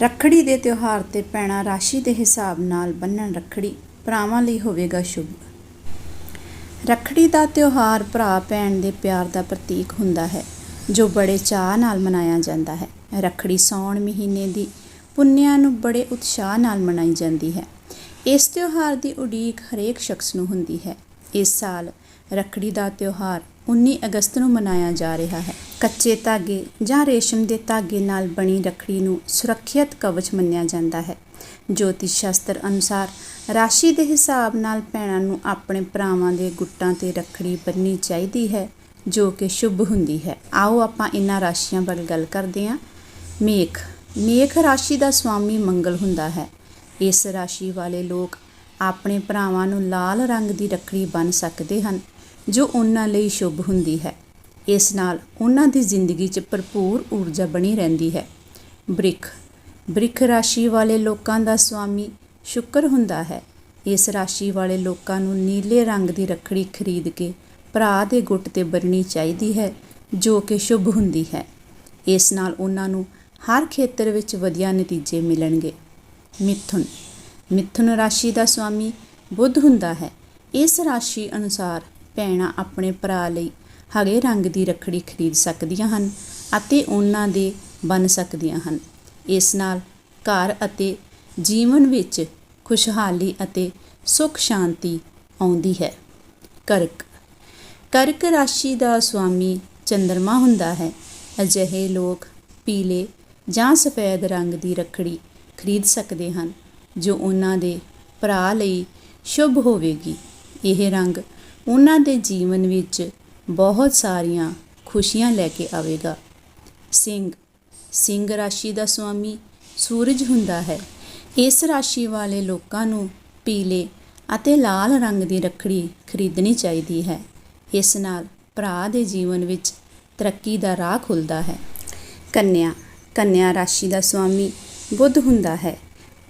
ਰੱਖੜੀ ਦੇ ਤਿਉਹਾਰ ਤੇ ਪੈਣਾ ਰਾਸ਼ੀ ਦੇ ਹਿਸਾਬ ਨਾਲ ਬੰਨਣ ਰੱਖੜੀ, ਭਰਾਵਾਂ ਲਈ ਹੋਵੇਗਾ ਸ਼ੁਭ। ਰੱਖੜੀ ਦਾ ਤਿਉਹਾਰ ਭਰਾ ਭੈਣ ਦੇ ਪਿਆਰ ਦਾ ਪ੍ਰਤੀਕ ਹੁੰਦਾ ਹੈ, ਜੋ ਬੜੇ ਚਾਅ ਨਾਲ ਮਨਾਇਆ ਜਾਂਦਾ ਹੈ। ਰੱਖੜੀ ਸਾਉਣ ਮਹੀਨੇ ਦੀ ਪੁੰਨਿਆਂ ਨੂੰ ਬੜੇ ਉਤਸ਼ਾਹ ਨਾਲ ਮਨਾਈ ਜਾਂਦੀ ਹੈ। ਇਸ ਤਿਉਹਾਰ ਦੀ ਉਡੀਕ ਹਰੇਕ ਸ਼ਖਸ ਨੂੰ ਹੁੰਦੀ ਹੈ। ਇਸ ਸਾਲ ਰੱਖੜੀ ਦਾ ਤਿਉਹਾਰ 19 ਅਗਸਤ ਨੂੰ ਮਨਾਇਆ ਜਾ ਰਿਹਾ ਹੈ। ਕੱਚੇ ਧਾਗੇ ਜਾਂ ਰੇਸ਼ਮ ਦੇ ਧਾਗੇ ਨਾਲ ਬਣੀ ਰੱਖੜੀ ਨੂੰ ਸੁਰੱਖਿਅਤ ਕਵਚ ਮੰਨਿਆ ਜਾਂਦਾ ਹੈ। ਜੋਤਿਸ਼ ਸ਼ਾਸਤਰ ਅਨੁਸਾਰ ਰਾਸ਼ੀ ਦੇ ਹਿਸਾਬ ਨਾਲ ਭੈਣਾਂ ਨੂੰ ਆਪਣੇ ਭਰਾਵਾਂ ਦੇ ਗੁੱਟਾਂ ਤੇ ਰੱਖੜੀ ਬੰਨ੍ਹਣੀ ਚਾਹੀਦੀ ਹੈ, ਜੋ ਕਿ ਸ਼ੁਭ ਹੁੰਦੀ ਹੈ। ਆਓ ਆਪਾਂ ਇਹਨਾਂ ਰਾਸ਼ੀਆਂ ਬਾਰੇ ਗੱਲ ਕਰਦੇ ਹਾਂ। ਮੇਖ। ਮੇਖ ਰਾਸ਼ੀ ਦਾ ਸਵਾਮੀ ਮੰਗਲ ਹੁੰਦਾ ਹੈ। ਇਸ ਰਾਸ਼ੀ ਵਾਲੇ ਲੋਕ ਆਪਣੇ ਭਰਾਵਾਂ ਨੂੰ ਲਾਲ ਰੰਗ ਦੀ ਰੱਖੜੀ ਬੰਨ੍ਹ ਸਕਦੇ ਹਨ। ਜੋ ਉਹਨਾਂ ਲਈ ਸ਼ੁਭ ਹੁੰਦੀ ਹੈ। ਇਸ ਨਾਲ ਉਹਨਾਂ ਦੀ ਜ਼ਿੰਦਗੀ 'ਚ ਭਰਪੂਰ ਊਰਜਾ ਬਣੀ ਰਹਿੰਦੀ ਹੈ। ਬ੍ਰਿਖ ਬ੍ਰਿਖ ਰਾਸ਼ੀ ਵਾਲੇ ਲੋਕਾਂ ਦਾ ਸੁਆਮੀ ਸ਼ੁੱਕਰ ਹੁੰਦਾ ਹੈ। ਇਸ ਰਾਸ਼ੀ ਵਾਲੇ ਲੋਕਾਂ ਨੂੰ ਨੀਲੇ ਰੰਗ ਦੀ ਰੱਖੜੀ ਖਰੀਦ ਕੇ ਭਰਾ ਦੇ ਗੁੱਟ ਤੇ ਬੰਨ੍ਹਣੀ ਚਾਹੀਦੀ ਹੈ, ਜੋ ਕਿ ਸ਼ੁਭ ਹੁੰਦੀ ਹੈ। ਇਸ ਨਾਲ ਉਹਨਾਂ ਨੂੰ ਹਰ ਖੇਤਰ ਵਿੱਚ ਵਧੀਆ ਨਤੀਜੇ ਮਿਲਣਗੇ। ਮਿਥੁਨ ਮਿਥੁਨ ਰਾਸ਼ੀ ਦਾ ਸੁਆਮੀ ਬੁੱਧ ਹੁੰਦਾ ਹੈ। ਇਸ ਰਾਸ਼ੀ ਅਨੁਸਾਰ ਭੈਣਾਂ ਆਪਣੇ ਭਰਾ ਲਈ ਹਰੇ ਰੰਗ ਦੀ ਰੱਖੜੀ ਖਰੀਦ ਸਕਦੀਆਂ ਹਨ ਅਤੇ ਉਹਨਾਂ ਦੇ ਬਣ ਸਕਦੀਆਂ ਹਨ। ਇਸ ਨਾਲ ਘਰ ਅਤੇ ਜੀਵਨ ਵਿੱਚ ਖੁਸ਼ਹਾਲੀ ਅਤੇ ਸੁੱਖ ਸ਼ਾਂਤੀ ਆਉਂਦੀ ਹੈ। ਕਰਕ ਕਰਕ ਰਾਸ਼ੀ ਦਾ ਸੁਆਮੀ ਚੰਦਰਮਾ ਹੁੰਦਾ ਹੈ। ਅਜਿਹੇ ਲੋਕ ਪੀਲੇ ਜਾਂ ਸਫੈਦ ਰੰਗ ਦੀ ਰੱਖੜੀ ਖਰੀਦ ਸਕਦੇ ਹਨ, ਜੋ ਉਹਨਾਂ ਦੇ ਭਰਾ ਲਈ ਸ਼ੁਭ ਹੋਵੇਗੀ। ਇਹ ਰੰਗ ਉਹਨਾਂ ਦੇ ਜੀਵਨ ਵਿੱਚ ਬਹੁਤ ਸਾਰੀਆਂ ਖੁਸ਼ੀਆਂ ਲੈ ਕੇ ਆਵੇਗਾ। ਸਿੰਘ ਸਿੰਘ ਰਾਸ਼ੀ ਦਾ ਸੁਆਮੀ ਸੂਰਜ ਹੁੰਦਾ ਹੈ। ਇਸ ਰਾਸ਼ੀ ਵਾਲੇ ਲੋਕਾਂ ਨੂੰ ਪੀਲੇ ਅਤੇ ਲਾਲ ਰੰਗ ਦੀ ਰੱਖੜੀ ਖਰੀਦਣੀ ਚਾਹੀਦੀ ਹੈ। ਇਸ ਨਾਲ ਭਰਾ ਦੇ ਜੀਵਨ ਵਿੱਚ ਤਰੱਕੀ ਦਾ ਰਾਹ ਖੁੱਲਦਾ ਹੈ। ਕੰਨਿਆ ਕੰਨਿਆ ਰਾਸ਼ੀ ਦਾ ਸੁਆਮੀ ਬੁੱਧ ਹੁੰਦਾ ਹੈ।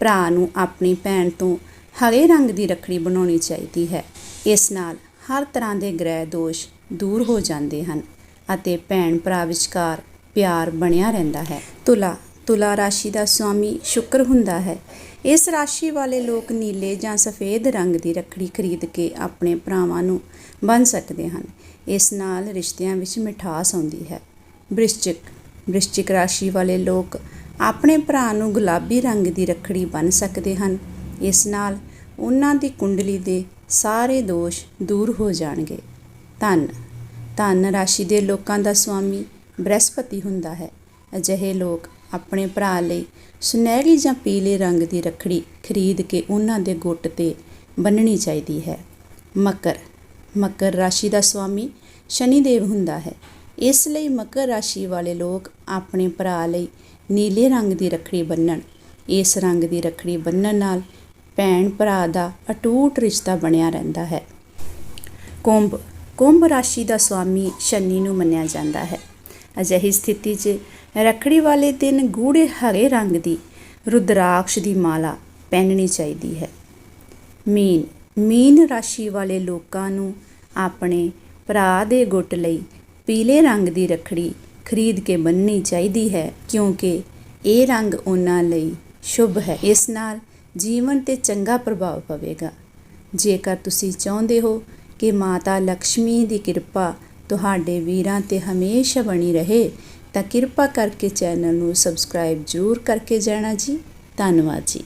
ਭਰਾ ਨੂੰ ਆਪਣੀ ਭੈਣ ਤੋਂ ਹਰੇ ਰੰਗ ਦੀ ਰੱਖੜੀ ਬਣਾਉਣੀ ਚਾਹੀਦੀ ਹੈ। ਇਸ ਨਾਲ ਹਰ ਤਰ੍ਹਾਂ ਦੇ ਗ੍ਰਹਿ ਦੋਸ਼ ਦੂਰ ਹੋ ਜਾਂਦੇ ਹਨ ਅਤੇ ਭੈਣ ਭਰਾ ਵਿਚਕਾਰ ਪਿਆਰ ਬਣਿਆ ਰਹਿੰਦਾ ਹੈ। ਤੁਲਾ ਤੁਲਾ ਰਾਸ਼ੀ ਦਾ ਸਵਾਮੀ ਸ਼ੁਕਰ ਹੁੰਦਾ ਹੈ। ਇਸ ਰਾਸ਼ੀ ਵਾਲੇ ਲੋਕ ਨੀਲੇ ਜਾਂ ਸਫੇਦ ਰੰਗ ਦੀ ਰੱਖੜੀ ਖਰੀਦ ਕੇ ਆਪਣੇ ਭਰਾਵਾਂ ਨੂੰ ਬੰਨ ਸਕਦੇ ਹਨ। ਇਸ ਨਾਲ ਰਿਸ਼ਤਿਆਂ ਵਿੱਚ ਮਿਠਾਸ ਆਉਂਦੀ ਹੈ। ਬ੍ਰਿਸ਼ਚਿਕ ਬ੍ਰਿਸ਼ਚਿਕ ਰਾਸ਼ੀ ਵਾਲੇ ਲੋਕ ਆਪਣੇ ਭਰਾ ਨੂੰ ਗੁਲਾਬੀ ਰੰਗ ਦੀ ਰੱਖੜੀ ਬੰਨ ਸਕਦੇ ਹਨ। ਇਸ ਨਾਲ ਉਹਨਾਂ ਦੀ ਕੁੰਡਲੀ ਦੇ ਸਾਰੇ ਦੋਸ਼ ਦੂਰ ਹੋ ਜਾਣਗੇ। ਧਨ ਧਨ ਰਾਸ਼ੀ ਦੇ ਲੋਕਾਂ ਦਾ ਸੁਆਮੀ ਬ੍ਰਹਸਪਤੀ ਹੁੰਦਾ ਹੈ। ਅਜਿਹੇ ਲੋਕ ਆਪਣੇ ਭਰਾ ਲਈ ਸੁਨਹਿਰੀ ਜਾਂ ਪੀਲੇ ਰੰਗ ਦੀ ਰੱਖੜੀ ਖਰੀਦ ਕੇ ਉਹਨਾਂ ਦੇ ਗੁੱਟ ਤੇ ਬੰਨਣੀ ਚਾਹੀਦੀ ਹੈ। ਮਕਰ ਮਕਰ ਰਾਸ਼ੀ ਦਾ ਸੁਆਮੀ ਸ਼ਨੀ ਦੇਵ ਹੁੰਦਾ ਹੈ। ਇਸ ਲਈ ਮਕਰ ਰਾਸ਼ੀ ਵਾਲੇ ਲੋਕ ਆਪਣੇ ਭਰਾ ਲਈ ਨੀਲੇ ਰੰਗ ਦੀ ਰੱਖੜੀ ਬੰਨਣ ਇਸ ਰੰਗ ਦੀ ਰੱਖੜੀ ਬੰਨਣ ਨਾਲ ਭੈਣ ਭਰਾ ਦਾ ਅਟੂਟ ਰਿਸ਼ਤਾ ਬਣਿਆ ਰਹਿੰਦਾ ਹੈ। ਕੁੰਭ ਕੁੰਭ ਰਾਸ਼ੀ ਦਾ ਸਵਾਮੀ ਸ਼ਨੀ ਨੂੰ ਮੰਨਿਆ ਜਾਂਦਾ ਹੈ। ਅਜਿਹੀ ਸਥਿਤੀ 'ਚ ਰੱਖੜੀ ਵਾਲੇ ਦਿਨ ਗੂੜੇ ਹਰੇ ਰੰਗ ਦੀ ਰੁਦਰਾਕਸ਼ ਦੀ ਮਾਲਾ ਪਹਿਨਣੀ ਚਾਹੀਦੀ ਹੈ। ਮੀਨ ਮੀਨ ਰਾਸ਼ੀ ਵਾਲੇ ਲੋਕਾਂ ਨੂੰ ਆਪਣੇ ਭਰਾ ਦੇ ਗੁੱਟ ਲਈ ਪੀਲੇ ਰੰਗ ਦੀ ਰੱਖੜੀ ਖਰੀਦ ਕੇ ਬੰਨਣੀ ਚਾਹੀਦੀ ਹੈ ਕਿਉਂਕਿ ਇਹ ਰੰਗ ਉਹਨਾਂ ਲਈ ਸ਼ੁਭ ਹੈ। ਇਸ ਨਾਲ ਜੀਵਨ ਤੇ ਚੰਗਾ ਪ੍ਰਭਾਵ ਪਵੇਗਾ। ਜੇਕਰ ਤੁਸੀਂ ਚਾਹੁੰਦੇ ਹੋ ਕਿ ਮਾਤਾ ਲక్ష్ਮੀ ਦੀ ਕਿਰਪਾ ਤੁਹਾਡੇ ਵੀਰਾਂ ਤੇ ਹਮੇਸ਼ਾ ਬਣੀ ਰਹੇ, ਤਾਂ ਕਿਰਪਾ ਕਰਕੇ ਚੈਨਲ ਨੂੰ ਸਬਸਕ੍ਰਾਈਬ ਜ਼ਰੂਰ ਕਰਕੇ ਜਾਣਾ ਜੀ। ਧੰਨਵਾਦ ਜੀ।